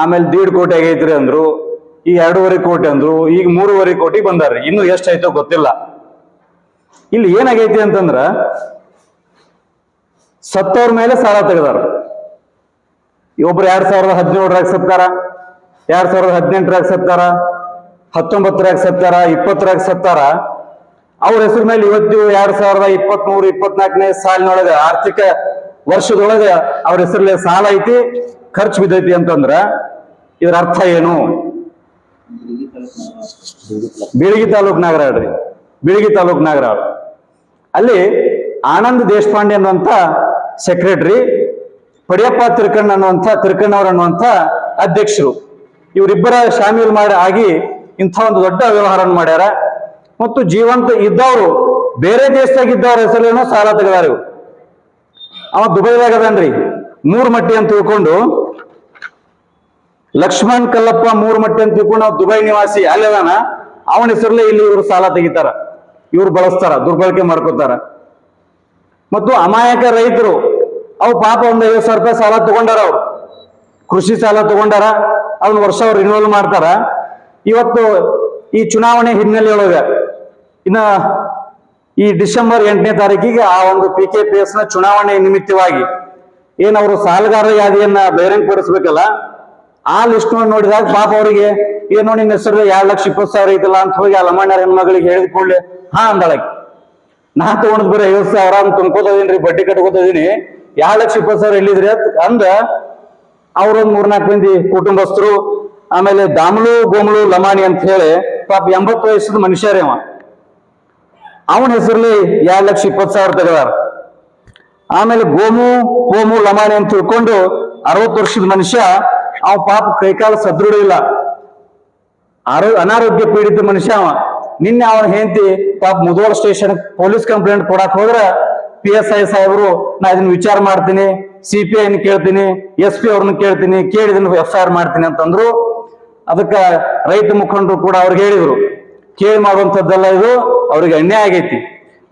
ಆಮೇಲೆ ದೀಡ್ ಕೋಟಿ ಆಗೈತ್ರಿ ಅಂದ್ರು, ಈಗ ಎರಡೂವರೆ ಕೋಟಿ ಅಂದ್ರು, ಈಗ ಮೂರುವರೆ ಕೋಟಿ ಬಂದಾರ್ರಿ. ಇನ್ನು ಎಷ್ಟಾಯ್ತೋ ಗೊತ್ತಿಲ್ಲ. ಇಲ್ಲಿ ಏನಾಗೈತಿ ಅಂತಂದ್ರ, ಸತ್ತವ್ರ ಮೇಲೆ ಸಾಲ ತೆಗೆದಾರ. ಒಬ್ರು ಎರಡ್ ಸಾವಿರದ ಹದಿನೇಳರಾಗ ಸತ್ತಾರ ಎರಡ್ ಸಾವಿರದ ಹದಿನೆಂಟರಾಗ ಸತ್ತಾರ ಹತ್ತೊಂಬತ್ತರಾಗ ಸತ್ತಾರ ಇಪ್ಪತ್ತರಾಗ ಸತ್ತಾರ ಅವ್ರ ಹೆಸರು ಮೇಲೆ ಇವತ್ತು ಎರಡ್ ಸಾವಿರದ ಇಪ್ಪತ್ತ್ ಮೂರು ಇಪ್ಪತ್ನಾಲ್ಕನೇ ಸಾಲಿನೊಳಗ, ಆರ್ಥಿಕ ವರ್ಷದೊಳಗ ಅವ್ರ ಹೆಸರಲ್ಲಿ ಸಾಲ ಐತಿ. ಖರ್ಚು ಬಿದ್ದೈತಿ ಅಂತಂದ್ರ ಇದ್ರ ಅರ್ಥ ಏನು? ಬೀಳಗಿ ತಾಲೂಕ್ ನಾಗರಾಡ್ರಿ ಬೀಳಗಿ ತಾಲೂಕ್ ನಾಗರಾಡ್. ಅಲ್ಲಿ ಆನಂದ್ ದೇಶಪಾಂಡೆ ಅನ್ನುವಂಥ ಸೆಕ್ರೆಟರಿ ಪಡಿಯಪ್ಪ ತಿರ್ಕಣ್ಣ ಅನ್ನುವಂಥ ತಿರ್ಕಣ್ಣವ್ರ ಅನ್ನುವಂಥ ಅಧ್ಯಕ್ಷರು. ಇವರಿಬ್ಬರ ಶಾಮೀಲ್ ಮಾಡಿ ಆಗಿ ಇಂಥ ಒಂದು ದೊಡ್ಡ ವ್ಯವಹಾರವನ್ನು ಮಾಡ್ಯಾರ. ಮತ್ತು ಜೀವಂತ ಇದ್ದವರು, ಬೇರೆ ದೇಶದಾಗ ಇದ್ದವ್ರ ಹೆಸರೇನೋ ಸಾಲ ತೆಗೆದಾರ ಇವು ಅವ ದುಬೈದಾಗ ಅದನ್ರಿ. ಮೂರ್ ಮಟ್ಟಿ ಅಂತ ತಿಳ್ಕೊಂಡು, ಲಕ್ಷ್ಮಣ್ ಕಲ್ಲಪ್ಪ ಮೂರು ಮಟ್ಟಿ ಅಂತ ತಿಳ್ಕೊಂಡು ದುಬೈ ನಿವಾಸಿ ಅಲ್ಲದಾನ ಅವನ ಹೆಸರಲ್ಲೇ ಇಲ್ಲಿ ಇವರು ಸಾಲ ತೆಗಿತಾರ. ಇವ್ರು ಬಳಸ್ತಾರ, ದುರ್ಬಳಕೆ ಮಾಡ್ಕೋತಾರ. ಮತ್ತು ಅಮಾಯಕ ರೈತರು, ಅವು ಪಾಪ ಒಂದ್ ಐವತ್ತು ಸಾವಿರ ರೂಪಾಯಿ ಸಾಲ ತಗೊಂಡಾರ ಅವ್ರು. ಕೃಷಿ ಸಾಲ ತಗೊಂಡಾರ, ಅವ್ನ ವರ್ಷ ಅವ್ರು ರಿನ್ಯೂವಲ್ ಮಾಡ್ತಾರ. ಇವತ್ತು ಈ ಚುನಾವಣೆ ಹಿನ್ನೆಲೆಯೊಳಗ, ಇನ್ನ ಈ ಡಿಸೆಂಬರ್ ಎಂಟನೇ ತಾರೀಕಿಗೆ ಆ ಒಂದು ಪಿ ಕೆ ಪಿ ಎಸ್ನ ಚುನಾವಣೆ ನಿಮಿತ್ತವಾಗಿ ಏನ್ ಅವರು ಸಾಲಗಾರ ಯಾದಿಯನ್ನ ಬಹಿರಂಗಪಡಿಸ್ಬೇಕಲ್ಲ ಆ ಲಿಸ್ಟ್ ನೋಡಿದಾಗ ಪಾಪ ಅವರಿಗೆ ಏನೋ ನಿನ್ನ ಹೆಸರು ಎರಡು ಲಕ್ಷ ಇಪ್ಪತ್ತು ಸಾವಿರ ಐತಲ್ಲ ಅಂತ ಹೋಗಿ ಆ ಲಮಣ್ಣರ ಹೆಣ್ಮಗಳಿಗೆ ಹೇಳಿದ ಕೂಡಲೇ, ಹಾ ಅಂದಳಕ್ಕೆ ನಾ ತಗೊಂಡ್ ಬರೀ ಐವತ್ತು ಸಾವಿರ ಅಂತ ತುಂಬ್ಕೋತದೀನಿ ಬಡ್ಡಿ ಕಟ್ಕೋತದೀನಿ ಎರಡು ಲಕ್ಷ ಇಪ್ಪತ್ತು ಸಾವಿರ ಎಲ್ಲಿದ್ರಿ ಅಂತ ಅಂದ, ಅವ್ರೊಂದ್ ಮೂರ್ನಾಲ್ಕು ಮಂದಿ ಕುಟುಂಬಸ್ಥರು, ಆಮೇಲೆ ದಾಮಲು, ಗೋಮಲು, ಲಮಾಣಿ ಅಂತ ಹೇಳಿ, ಪಾಪ ಎಂಬತ್ತು ವಯಸ್ಸದ ಮನುಷ್ಯರೇ ಅವ. ಅವನ ಹೆಸರಲ್ಲಿ ಎರಡು ಲಕ್ಷ ಇಪ್ಪತ್ತು ಸಾವಿರ ತೆಗೆದಾರ. ಆಮೇಲೆ ಗೋಮು ಗೋಮು ಲಮಾಣಿ ಅಂತ ತಿಳ್ಕೊಂಡು ಅರವತ್ತು ವರ್ಷದ ಮನುಷ್ಯ, ಅವ ಪಾಪ ಕೈಕಾಲು ಸದೃಢ ಇಲ್ಲ. ಆರೋ, ಅನಾರೋಗ್ಯ ಪೀಡಿತ ಮನುಷ್ಯ ಅವ. ನಿನ್ನೆ ಅವನ ಹೆಂಡತಿ ಪಾಪ ಮುದೋಳ ಸ್ಟೇಷನ್ ಪೊಲೀಸ್ ಕಂಪ್ಲೇಂಟ್ ಕೊಡಕ್ ಹೋದ್ರ ಪಿ ಎಸ್ ಐ ಸಾಹೇಬರು, ನಾ ಇದನ್ನ ವಿಚಾರ ಮಾಡ್ತೀನಿ, ಸಿ ಪಿ ಐನ ಕೇಳ್ತೀನಿ, ಎಸ್ ಪಿ ಅವ್ರನ್ನ ಕೇಳ್ತೀನಿ, ಕೇಳಿ ಇದನ್ನ ಎಫ್ ಐ ಆರ್ ಮಾಡ್ತೀನಿ ಅಂತಂದ್ರು, ಅದಕ್ಕ ರೈತ ಮುಖಂಡರು ಕೂಡ ಅವ್ರಿಗೆ ಹೇಳಿದ್ರು. ಕೇಳಿ ಮಾಡುವಂಥದ್ದೆಲ್ಲ ಇದು, ಅವ್ರಿಗೆ ಅನ್ಯಾಯ ಆಗೈತಿ.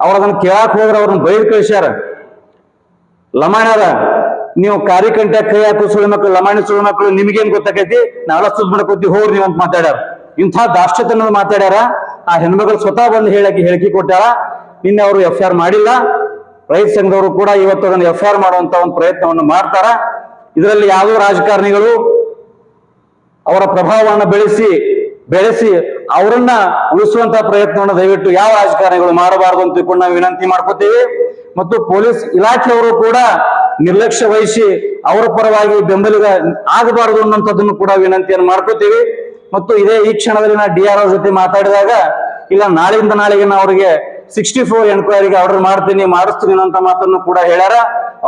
ಅವ್ರ ಅದನ್ನ ಕೇಳಕ್ ಹೋದ್ರೆ ಅವ್ರನ್ನ ಬೈದ್ ಕಳಿಸ್ಯಾರ. ಲಮಾಣ್ಯಾರ ನೀವು ಕಾರ್ಯಕಂಠ ಕೈ ಹಾಕೋ ಸುಳ್ಳು ಮಕ್ಕಳು, ಲಮಾಣಿ ಸುಳ್ಳು ಮಕ್ಕಳು, ನಿಮ್ಗೇನ್ ಗೊತ್ತಾಕೈತಿ? ನಾವೆಲ್ಲ ಸುದ್ ಮಾಡ್ಕೋತಿ ಹೋಗ್ರಿ ನೀವು ಮಾತಾಡ್ಯಾರ. ಇಂಥ ದಾಷ್ಟ್ಯತನ ಮಾತಾಡ್ಯಾರ. ಆ ಹೆಣ್ಮಗಳು ಸ್ವತಃ ಬಂದು ಹೇಳಕ್ಕೆ ಹೇಳಿಕೆ ಕೊಟ್ಟಾರ ನಿನ್ನೆ ಅವರು ಎಫ್ ಆರ್ ಮಾಡಿಲ್ಲ. ರೈತ ಸಂಘದವರು ಕೂಡ ಇವತ್ತು ಅದನ್ನು ಎಫ್ ಆರ್ ಮಾಡುವಂತ ಒಂದು ಪ್ರಯತ್ನವನ್ನು ಮಾಡ್ತಾರ. ಇದರಲ್ಲಿ ಯಾವ ರಾಜಕಾರಣಿಗಳು ಅವರ ಪ್ರಭಾವವನ್ನು ಬೆಳೆಸಿ ಬೆಳೆಸಿ ಅವರನ್ನ ಉಳಿಸುವಂತ ಪ್ರಯತ್ನವನ್ನು ದಯವಿಟ್ಟು ಯಾವ ರಾಜಕಾರಣಿಗಳು ಮಾಡಬಾರದು ಅಂತ ನಾವು ವಿನಂತಿ ಮಾಡ್ಕೋತೀವಿ. ಮತ್ತು ಪೊಲೀಸ್ ಇಲಾಖೆಯವರು ಕೂಡ ನಿರ್ಲಕ್ಷ್ಯ ವಹಿಸಿ ಅವರ ಪರವಾಗಿ ಬೆಂಬಲಿಗ ಆಗಬಾರದು ಅನ್ನುವಂಥದ್ದನ್ನು ಕೂಡ ವಿನಂತಿಯನ್ನು ಮಾಡ್ಕೋತೀವಿ. ಮತ್ತು ಇದೇ ಈ ಕ್ಷಣದಲ್ಲಿ ನಾ ಡಿ ಆರ್ ಜೊತೆ ಮಾತಾಡಿದಾಗ, ಇಲ್ಲ, ನಾಳೆಯಿಂದ ನಾಳೆಗೆ ನಾ ಅವರಿಗೆ ಸಿಕ್ಸ್ಟಿ ಫೋರ್ ಎನ್ಕ್ವೈರಿಗೆ ಆರ್ಡರ್ ಮಾಡ್ತೀನಿ, ಮಾಡಿಸ್ತೀನಿ ಅಂತ ಮಾತನ್ನು ಕೂಡ ಹೇಳ್ಯಾರ.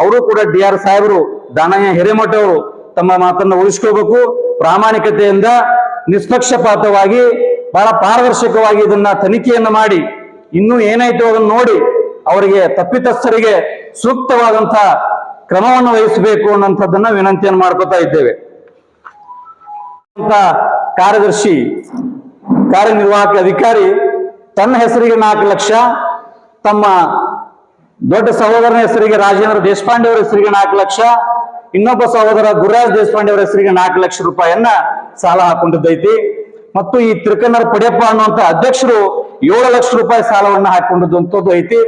ಅವರು ಕೂಡ ಡಿ ಆರ್ ಸಾಹೇಬರು ದಾನಯ್ಯ ಹಿರೇಮಠ ಅವರು ತಮ್ಮ ಮಾತನ್ನು ಉಳಿಸ್ಕೋಬೇಕು ಪ್ರಾಮಾಣಿಕತೆಯಿಂದ ನಿಷ್ಪಕ್ಷಪಾತವಾಗಿ ಬಹಳ ಪಾರದರ್ಶಕವಾಗಿ ಇದನ್ನ ತನಿಖೆಯನ್ನು ಮಾಡಿ, ಇನ್ನೂ ಏನಾಯ್ತು ಅದನ್ನು ನೋಡಿ ಅವರಿಗೆ ತಪ್ಪಿತಸ್ಥರಿಗೆ ಸೂಕ್ತವಾದಂತ ಕ್ರಮವನ್ನು ವಹಿಸಬೇಕು ಅನ್ನುವಂಥದ್ದನ್ನ ವಿನಂತಿಯನ್ನು ಮಾಡ್ಕೋತಾ ಇದ್ದೇವೆ. ಕಾರ್ಯದರ್ಶಿ, ಕಾರ್ಯನಿರ್ವಾಹಕ ಅಧಿಕಾರಿ ತನ್ನ ಹೆಸರಿಗೆ ನಾಲ್ಕು ಲಕ್ಷ, ತಮ್ಮ ದೊಡ್ಡ ಸಹೋದರನ ಹೆಸರಿಗೆ ರಾಜೇಂದ್ರ ದೇಶಪಾಂಡೆ ಅವರ ಹೆಸರಿಗೆ ನಾಲ್ಕು ಲಕ್ಷ, ಇನ್ನೊಬ್ಬ ಸಹೋದರ ಗುರುರಾಜ್ ದೇಶಪಾಂಡೆ ಅವರ ಹೆಸರಿಗೆ ನಾಲ್ಕು ಲಕ್ಷ ರೂಪಾಯಿಯನ್ನ ಸಾಲ ಹಾಕೊಂಡಿದ್ದೈತಿ. ಮತ್ತು ಈ ತಿರುಕನ್ನರ ಪಡೆಯಪ್ಪ ಅನ್ನುವಂತ ಅಧ್ಯಕ್ಷರು ಏಳು ಲಕ್ಷ ರೂಪಾಯಿ ಸಾಲವನ್ನ ಹಾಕೊಂಡಿದ್ದಂಥದ್ದು ಐತಿ.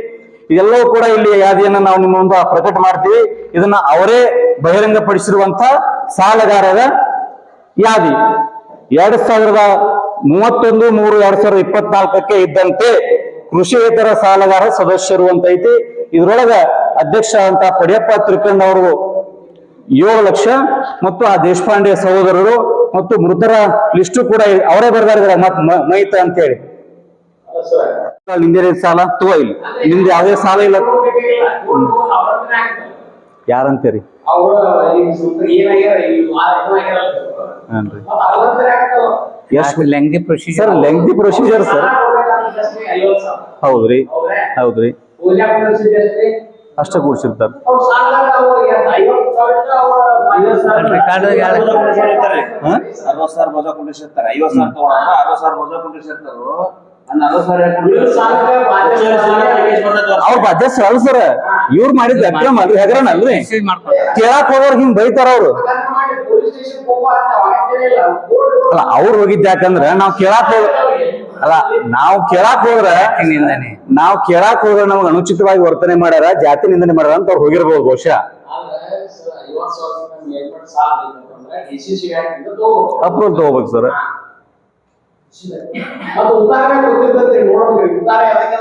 ಇದೆಲ್ಲವೂ ಕೂಡ ಇಲ್ಲಿ ಯಾದಿಯನ್ನ ನಾವು ನಿಮ್ಮ ಮುಂದೆ ಪ್ರಕಟ ಮಾಡ್ತೀವಿ. ಇದನ್ನ ಅವರೇ ಬಹಿರಂಗಪಡಿಸಿರುವಂತ ಸಾಲಗಾರರ ಯಾದಿ. ಎರಡ್ ಸಾವಿರದ ಮೂವತ್ತೊಂದು, ಮೂರು ಎರಡ್ ಸಾವಿರದ ಇಪ್ಪತ್ನಾಲ್ಕಕ್ಕೆ ಇದ್ದಂತೆ ಕೃಷಿಯೇತರ ಸಾಲಗಾರ ಸದಸ್ಯರು ಅಂತ ಐತಿ. ಇದ್ರೊಳಗ ಅಧ್ಯಕ್ಷ ಅಂತ ಪಡಿಯಪ್ಪ ತ್ರಿಕಂಡ್ ಅವರು ಏಳು ಲಕ್ಷ ಮತ್ತು ಆ ದೇಶಪಾಂಡೆ ಸಹೋದರರು ಮತ್ತು ಮೃತರ ಲಿಸ್ಟು ಕೂಡ ಅವರೇ ಬರ್ದಾರ ಮತ್ ಅಂತ ಹೇಳಿ ನಿಂದೇ ಸಾಲ? ತಗೋ ಇಲ್ಲಿ. ನಿಮ್ದು ಯಾವ್ದೇ ಸಾಲ ಇಲ್ಲ. ಯಾರಂತೀರಿ. ಎಷ್ಟು? Lengthy sir procedure lengthy procedure sir. ಹೌದ್ರಿ ಹೌದ್ರಿ ಅಷ್ಟೇ ಕೂಡಿಸಿರ್ತಾರ? ಅರವತ್ ಸಾವಿರ ಬೋಜ ಕುಂಡಿಸಿರ್ತಾರೆ ಐವತ್ ಸಾವಿರ ತಗೊಳಲ್ಲ ಅರವತ್ ಸಾವಿರ ಬೋಜ ಕುಂಡಿಸಿರ್ತಾರು ಅವ್ರ ಬಾಧ್ಯಸ್ ಅಲ್ಲ ಸರ್. ಇವ್ರು ಮಾಡಿದ ಅಕ್ರಮ ಅಲ್ರಿ ಹೆಗರಣ ಅಲ್ರಿ. ಕೇಳಕ್ ಹೋಗೋರ್ ಹಿಂಗ್ ಬೈತಾರ ಅವ್ರು. ಅಲ್ಲ ಅವ್ರು ಹೋಗಿದ್ ಯಾಕಂದ್ರ ನಾವ್ ಕೇಳಾಕ್ ಹೋಗ ಅಲ್ಲ ನಾವ್ ಕೇಳಾಕ್ ಹೋದ್ರ ನಾವ್ ಕೇಳಾಕ್ ಹೋದ್ರ ನಮ್ಗೆ ಅನುಚಿತವಾಗಿ ವರ್ತನೆ ಮಾಡ್ಯಾರ ಜಾತಿ ನಿಂದನೆ ಮಾಡ್ಯಾರ ಅಂತ ಅವ್ರು ಹೋಗಿರ್ಬೋದು ಬಹುಶಃ. ಅಪ್ರೂವ್ ಸರ್ ತಗೋಬೇಕು ಅಪ್ರೂವಲ್ ತಗೋಬೇಕು ಸರ್ ಮತ್ತು ಉದಾಹರಣೆ ಗೊತ್ತಿರ್ತೈತಿ ನೋಡ್ಬೇಕು ಉದಾಹರಣೆ ಅದಕ್ಕೆ